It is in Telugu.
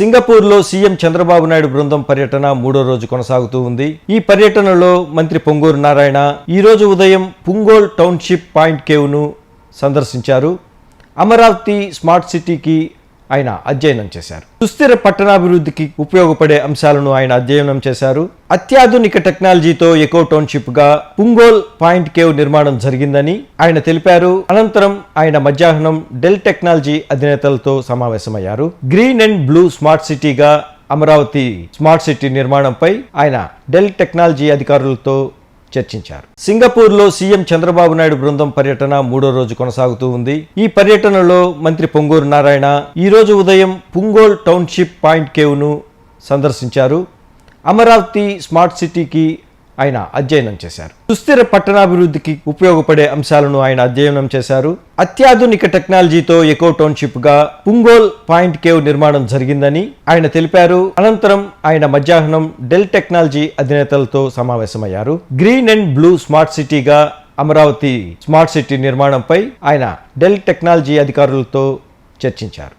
సింగపూర్లో సీఎం చంద్రబాబు నాయుడు బృందం పర్యటన మూడో రోజు కొనసాగుతూ ఉంది. ఈ పర్యటనలో మంత్రి పొంగూరు నారాయణ ఈరోజు ఉదయం పుంగోల్ టౌన్షిప్ పాయింట్ కేవ్ను సందర్శించారు. అమరావతి స్మార్ట్ సిటీకి ఆయన అధ్యయనం చేశారు. సుస్థిర పట్టణాభివృద్ధికి ఉపయోగపడే అంశాలను ఆయన అధ్యయనం చేశారు. అత్యాధునిక టెక్నాలజీతో ఎకో టౌన్షిప్గా పుంగోల్ పాయింట్ కేవ్ నిర్మాణం జరిగిందని ఆయన తెలిపారు. అనంతరం ఆయన మధ్యాహ్నం డెల్ టెక్నాలజీ అధినేతలతో సమావేశమయ్యారు. గ్రీన్ అండ్ బ్లూ స్మార్ట్ సిటీగా అమరావతి స్మార్ట్ సిటీ నిర్మాణంపై ఆయన డెల్ టెక్నాలజీ అధికారులతో చర్చించారు. సింగపూర్లో సీఎం చంద్రబాబు నాయుడు బృందం పర్యటన మూడో రోజు కొనసాగుతూ ఉంది. ఈ పర్యటనలో మంత్రి పొంగూరు నారాయణ ఈ రోజు ఉదయం పుంగోల్ టౌన్షిప్ పాయింట్ కేవ్ను సందర్శించారు. అమరావతి స్మార్ట్ సిటీకి ఆయన అధ్యయనం చేశారు. సుస్థిర పట్టణాభివృద్ధికి ఉపయోగపడే అంశాలను ఆయన అధ్యయనం చేశారు. అత్యాధునిక టెక్నాలజీతో ఎకో టౌన్షిప్గా పుంగోల్ పాయింట్ కేవ్ నిర్మాణం జరిగిందని ఆయన తెలిపారు. అనంతరం ఆయన మధ్యాహ్నం డెల్ టెక్నాలజీ అధినేతలతో సమావేశమయ్యారు. గ్రీన్ అండ్ బ్లూ స్మార్ట్ సిటీగా అమరావతి స్మార్ట్ సిటీ నిర్మాణంపై ఆయన డెల్ టెక్నాలజీ అధికారులతో చర్చించారు.